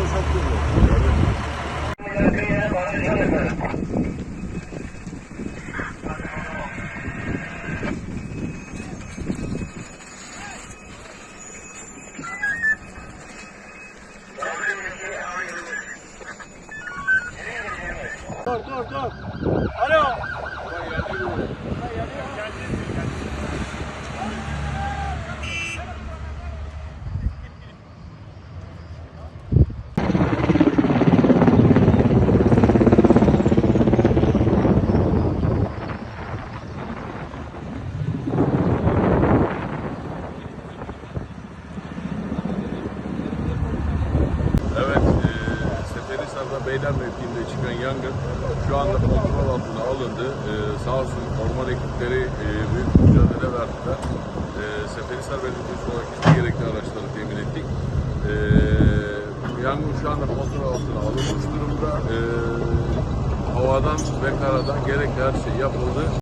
Dur dur dur. Alo. Buraya geldi. Buraya geldi. Evet, e, Seferihisar'da Beyler mevkiinde çıkan yangın şu anda kontrol altına alındı. E, sağ olsun orman ekipleri e, büyük mücadele verdiler. E, Seferihisar Belediyesi olarak biz gerekli araçları temin ettik. E, yangın şu anda kontrol altına alınmış durumda. E, havadan ve karadan gerekli her şey yapıldı.